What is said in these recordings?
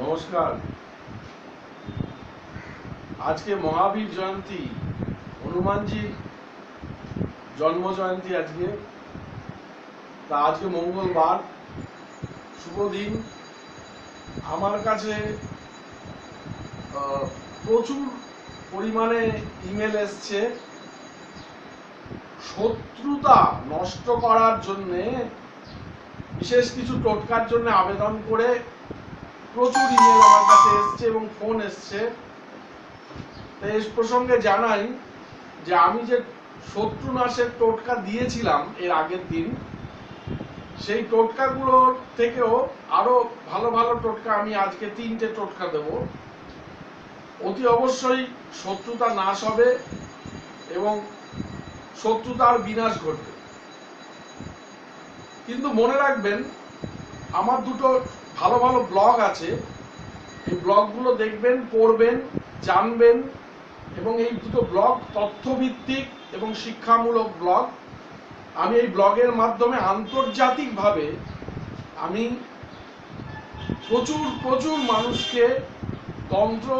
নমস্কার। আজকে মহাবীর জয়ন্তী, হনুমানজি জন্ম জয়ন্তী আজকে। তা আজকে মঙ্গলবার, শুভ দিন। আমার কাছে প্রচুর পরিমাণে ইমেল এসছে। শত্রুতা নষ্ট করার জন্যে, বিশেষ কিছু টোটকার জন্য আবেদন করে প্রচুর ইমেল আমার কাছে এসছে এবং ফোন এসছে। তো এই প্রসঙ্গে জানাই যে আমি যে শত্রু নাশের টোটকা দিয়েছিলাম এর আগের দিন, সেই টোটকাগুলোর থেকেও আরও ভালো ভালো টোটকা আমি আজকে তিনটে টোটকা দেব। অতি অবশ্যই শত্রুতা নাশ হবে এবং শত্রুতার বিনাশ ঘটবে। কিন্তু মনে রাখবেন আমার দুটো ভালো ভালো ব্লগ আছে। এই ব্লগগুলো দেখবেন, পড়বেন, জানবেন এবং এই দুটো ব্লগ তথ্যভিত্তিক এবং শিক্ষামূলক ব্লগ। আমি এই ব্লগের মাধ্যমে আন্তর্জাতিকভাবে আমি প্রচুর প্রচুর মানুষকে তন্ত্র,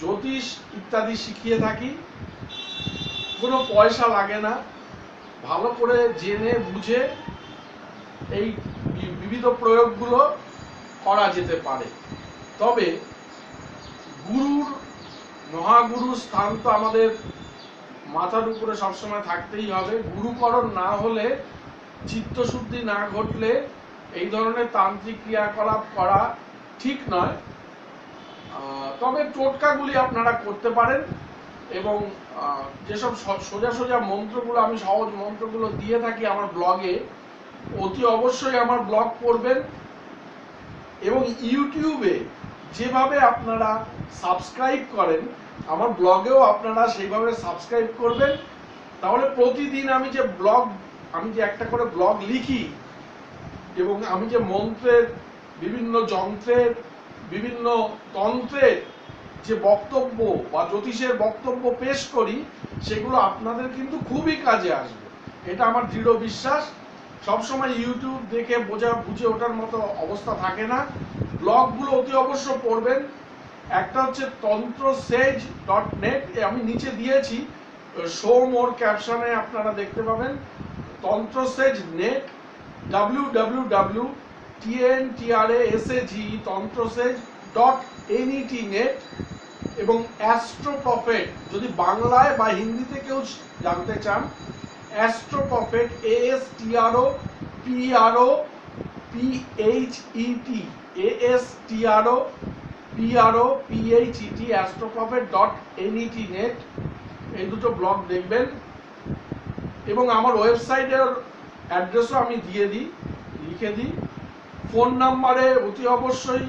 জ্যোতিষ ইত্যাদি শিখিয়ে থাকি। কোনো পয়সা লাগে না। ভালো করে জেনে, বুঝে এই বিবিধ প্রয়োগগুলো করা যেতে পারে। তবে গুরুর মহাগুরু স্থান তো আমাদের মাথার উপরে সবসময় থাকতেই হবে। গুরুকরণ না হলে চিত্তশুদ্ধি না ঘটলে এই ধরনের তান্ত্রিক ক্রিয়াকলাপ করা ঠিক নয়। তবে টোটকাগুলি আপনারা করতে পারেন এবং যেসব সোজা সোজা মন্ত্রগুলো আমি সহজ মন্ত্রগুলো দিয়ে থাকি আমার ব্লগে অতি অবশ্যই আমার ব্লগ পড়বেন এবং ইউটিউবে যেভাবে আপনারা সাবস্ক্রাইব করেন, আমার ব্লগেও আপনারা সেইভাবে সাবস্ক্রাইব করবেন। তাহলে প্রতিদিন আমি যে ব্লগ আমি যে একটা করে ব্লগ লিখি এবং আমি যে মন্ত্রের, বিভিন্ন যন্ত্রের, বিভিন্ন তন্ত্রের যে বক্তব্য বা জ্যোতিষের বক্তব্য পেশ করি, সেগুলো আপনাদের কিন্তু খুবই কাজে আসবে। এটা আমার দৃঢ় বিশ্বাস। সবসময় ইউটিউব দেখে বোঝা, বুঝে ওঠার মতো অবস্থা থাকে না। ব্লগগুলো অতি অবশ্য পড়বেন। একটা হচ্ছে তন্ত্র সেজ ডট নেট আমি নিচে দিয়েছি। শো মোর ক্যাপশনে আপনারা দেখতে পাবেন। Tantra sage net W W W T N T R A S A G Tantrasage dot N E T net এবং অ্যাস্ট্রো প্রফেট যদি বাংলায় বা হিন্দিতে কেউ জানতে চান astro prophet A S T R O P R O P H E T A S T R O P R O P H E T astro prophet dot N E T net. এই দুটো blog দেখবেন। এবং আমার ওয়েবসাইটের অ্যাড্রেসও আমি দিয়ে দিই, লিখে দিই। ফোন নাম্বারে অতি অবশ্যই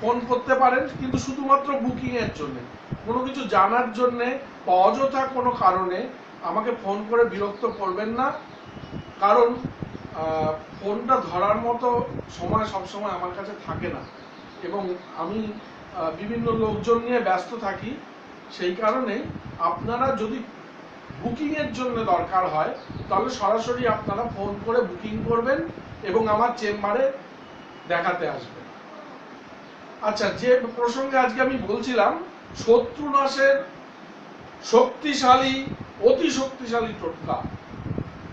ফোন করতে পারেন, কিন্তু শুধুমাত্র বুকিংয়ের জন্যে। কোনো কিছু জানার জন্যে বা অযথা কোনো কারণে আমাকে ফোন করে বিরক্ত করবেন না, কারণ ফোনটা ধরার মতো সময় সবসময় আমার কাছে থাকে না। এবং আমি বিভিন্ন লোকজন নিয়ে ব্যস্ত থাকি, সেই কারণে আপনারা যদি বুকিং এর জন্য দরকার হয়, তাহলে সরাসরি আপনারা ফোন করে বুকিং করবেন এবং আমার চেম্বারে দেখাতে আসবেন। আচ্ছা যে প্রসঙ্গে আজকে আমি বলছিলাম, শত্রু নাশের শক্তিশালী অতি শক্তিশালী টোটকা।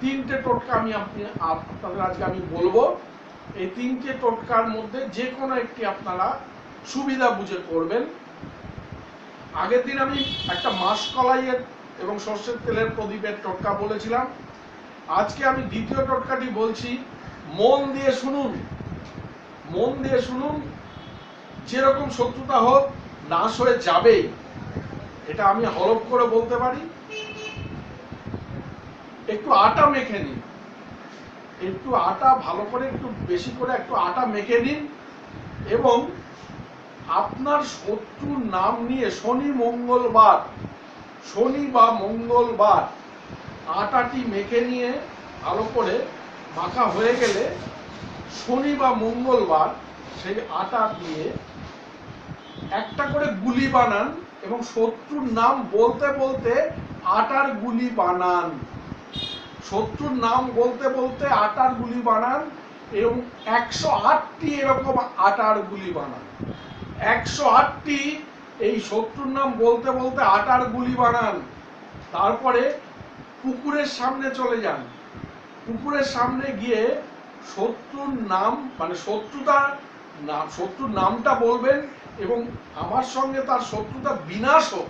তিনটে টোটকা আমি আপনি আপ- আপনাদের আজকে আমি বলব। এই তিনটে টোটকার মধ্যে যে কোনো একটি আপনারা সুবিধা বুঝে করবেন। আগের দিন আমি একটা মাসকলাইয়ের এবং সর্ষের তেলের প্রদীপের টোটকা বলেছিলাম। আজকে আমি দ্বিতীয় টোটকাটি বলছি, মন দিয়ে শুনুন। মন দিয়ে শুনুন, যেরকম শত্রুতা হোক, নাশ হয়ে যাবে এটা আমি হলফ করে বলতে পারি। একটু আটা মেখে নিন। একটু আটা ভালো করে, একটু বেশি করে একটু আটা মেখে নিন এবং আপনার শত্রুর নাম নিয়ে শনি মঙ্গলবার, শনি বা মঙ্গলবার আটাটি মেখে নিয়ে ভালো করে মাখা হয়ে গেলে শনি বা মঙ্গলবার সেই আটা দিয়ে একটা করে গুলি বানান এবং শত্রুর নাম বলতে বলতে আটার গুলি বানান। শত্রুর নাম বলতে বলতে আটার গুলি বানান এবং একশো আটটি এরকম আটার গুলি বানান। একশো আটটি এই শত্রুর নাম বলতে বলতে আটার গুলি বানান। তারপরে পুকুরের সামনে চলে যান। পুকুরের সামনে গিয়ে শত্রুর নাম মানে শত্রুতার শত্রুর নামটা বলবেন এবং আমার সঙ্গে তার শত্রুতা বিনাশ হোক।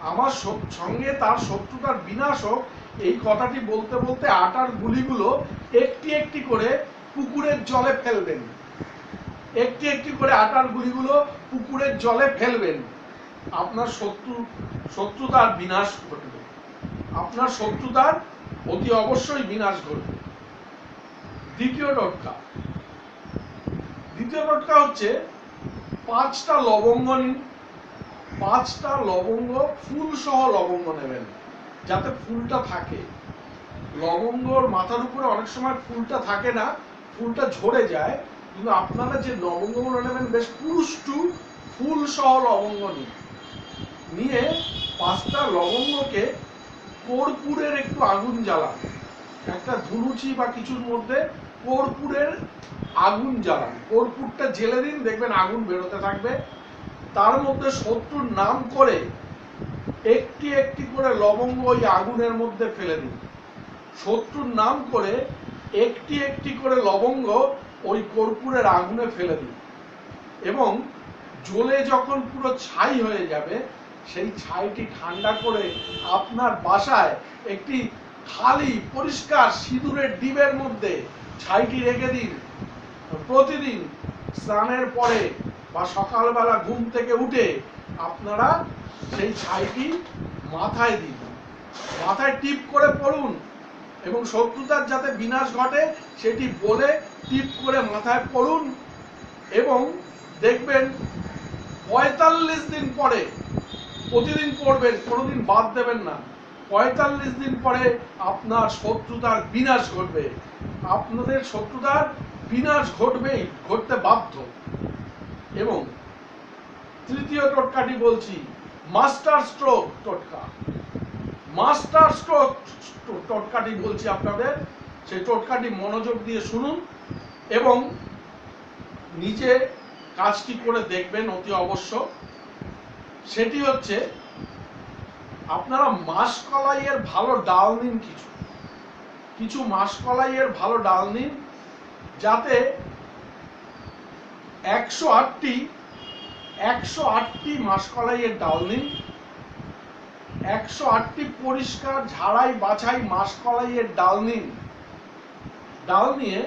আমার সঙ্গে তার শত্রুতার বিনাশ হোক, এই কথাটি বলতে বলতে আটার গুলিগুলো একটি একটি করে পুকুরের জলে ফেলবেন। একটি একটি করে আটার গুলিগুলো পুকুরের জলে ফেলবেন। আপনার শত্রু, শত্রুতার বিনাশ ঘটবে। আপনার শত্রুতার অতি অবশ্যই বিনাশ ঘটবে। দ্বিতীয় টোটকা। দ্বিতীয় টোটকা হচ্ছে পাঁচটা লবঙ্গ নিন। পাঁচটা লবঙ্গ ফুল সহ লবঙ্গ নেবেন, যাতে ফুলটা থাকে। লবঙ্গর মাথার উপরে অনেক সময় ফুলটা থাকে না, ফুলটা ঝরে যায়, কিন্তু আপনারা যে লবঙ্গগুলো নেবেন, বেশ পুরুষ্টু ফুল সহ লবঙ্গ নিন। নিয়ে পাঁচটা লবঙ্গকে কর্পূরের একটু আগুন জ্বালান। একটা ধুনুচি বা কিছুর মধ্যে কর্পূরের আগুন জ্বালান। কর্পূরটা জেলে দিন, দেখবেন আগুন বেরোতে থাকবে। তার মধ্যে শত্রুর নাম করে একটি একটি করে লবঙ্গ ওই আগুনের মধ্যে ফেলে দিন শত্রুর নাম করে একটি একটি করে লবঙ্গ ওই কর্পূরের আগুনে ফেলে দিন এবং জ্বলে যখন পুরো ছাই হয়ে যাবে, সেই ছাইটি ঠান্ডা করে আপনার বাসায় একটি খালি পরিষ্কার সিঁদুরের ডিবের মধ্যে ছাইটি রেখে দিন। প্রতিদিন স্নানের পরে বা সকালবেলা ঘুম থেকে উঠে আপনারা সেই ছাইটি মাথায় দিন। মাথায় টিপ করে পড়ুন এবং শত্রুতার যাতে বিনাশ ঘটে সেটি বলে টিপ করে মাথায় পড়ুন এবং দেখবেন পঁয়তাল্লিশ দিন পরে প্রতিদিন পড়বেন, কোনোদিন বাদ দেবেন না। পঁয়তাল্লিশ দিন পরে আপনার শত্রুতার বিনাশ ঘটবে। আপনাদের শত্রুতার বিনাশ ঘটবেই, ঘটতে বাধ্য। এবং তৃতীয় টোটকাটি বলছি, মাস্টার স্ট্রোক টোটকা। মাস্টার স্ট্রোক টোটকাটি বলছি আপনাদের, সেই টোটকাটি মনোযোগ দিয়ে শুনুন এবং নিজে কাজটি করে দেখবেন অতি অবশ্য, সেটি হচ্ছে আপনারা মাসকলাইয়ের ভালো ডাল নিন কিছু। কিছু মাসকলাইয়ের ভালো ডাল নিন, যাতে একশো আটটি একশো আটটি মাসকলাইয়ের ডাল নিন। একশো আটটি পরিষ্কার ঝাড়াই বাছাই মাসকলাইয়ের ডাল নিন। ডাল নিয়ে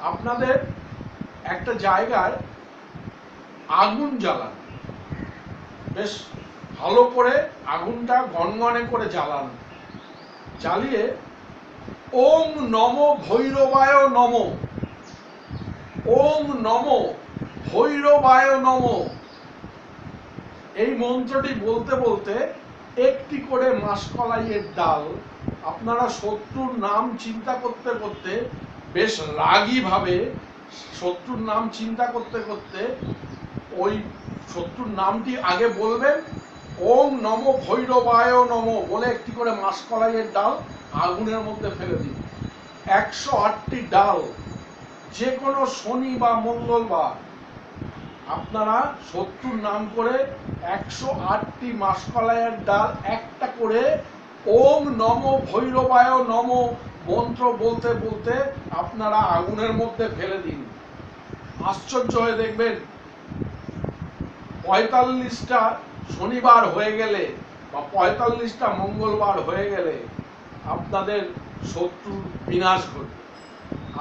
আপনাদের একটা জায়গায় আগুন জ্বালান। বেশ ভালো করে আগুনটা গনগনে করে জ্বালান। জ্বালিয়ে ওম নম ভৈরবায় নম। ওম নম, ভৈরবায় নম। এই মন্ত্রটি বলতে বলতে একটি করে মাসকলাইয়ের ডাল, আপনারা শত্রুর নাম চিন্তা করতে করতে বেশ রাগী ভাবে শত্রুর নাম চিন্তা করতে করতে ওই শত্রুর নামটি আগে বলবেন, ওম নম, ভৈরবায় নম বলে একটি করে মাসকলাইয়ের ডাল আগুনের মধ্যে ফেলে দিন। একশো আটটি ডাল যে কোনো শনি বা মঙ্গলবার আপনারা শত্রুর নাম করে একশো আটটি মাসকলাইয়ের ডাল একটা করে ওম নম ভৈরবায় নম মন্ত্র বলতে বলতে আপনারা আগুনের মধ্যে ফেলে দিন। আশ্চর্য হয়ে দেখবেন, পঁয়তাল্লিশটা শনিবার হয়ে গেলে বা পঁয়তাল্লিশটা মঙ্গলবার হয়ে গেলে আপনাদের শত্রুর বিনাশ ঘটবে।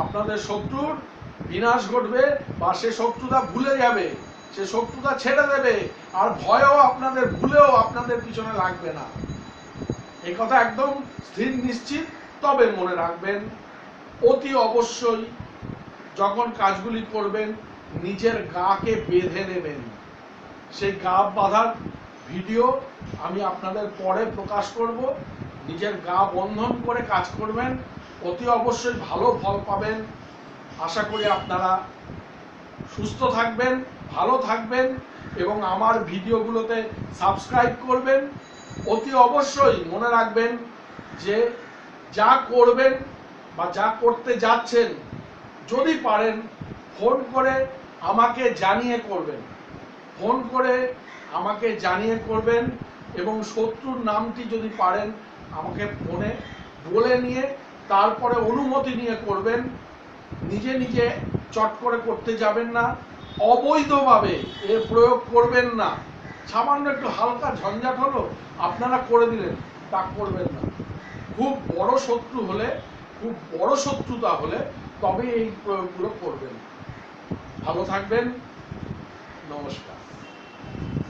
আপনাদের শত্রুর বিনাশ ঘটবে বা সে শত্রুতা ভুলে যাবে, সে শত্রুতা ছেড়ে দেবে, আর ভয়ও আপনাদের ভুলেও আপনাদের পিছনে লাগবে না। এই কথা একদম স্থির নিশ্চিত, তবে মনে রাখবেন, অতি অবশ্যই যখন কাজগুলি করবেন, নিজের গাকে বেঁধে নেবেন। সেই গা বাঁধার ভিডিও আমি আপনাদের পরে প্রকাশ করব। নিজের গা বন্ধন করে কাজ করবেন অতি অবশ্যই ভালো ফল পাবেন। আশা করি আপনারা সুস্থ থাকবেন, ভালো থাকবেন এবং আমার ভিডিওগুলোতে সাবস্ক্রাইব করবেন। অতি অবশ্যই মনে রাখবেন যে যা করবেন বা যা করতে যাচ্ছেন, যদি পারেন ফোন করে আমাকে জানিয়ে করবেন। ফোন করে আমাকে জানিয়ে করবেন এবং শত্রুর নামটি যদি পারেন, আমাকে ফোনে বলে নিয়ে তারপরে অনুমতি নিয়ে করবেন। নিজে নিজে চট করে করতে যাবেন না। অবৈধভাবে এর প্রয়োগ করবেন না। সামান্য একটু হালকা ঝঞ্ঝাট হলো আপনারা করে দিলেন, তা করবেন না। খুব বড় শত্রু হলে, খুব বড় শত্রুতা হলে তবে এই প্রয়োগগুলো করবেন। ভালো থাকবেন। নমস্কার।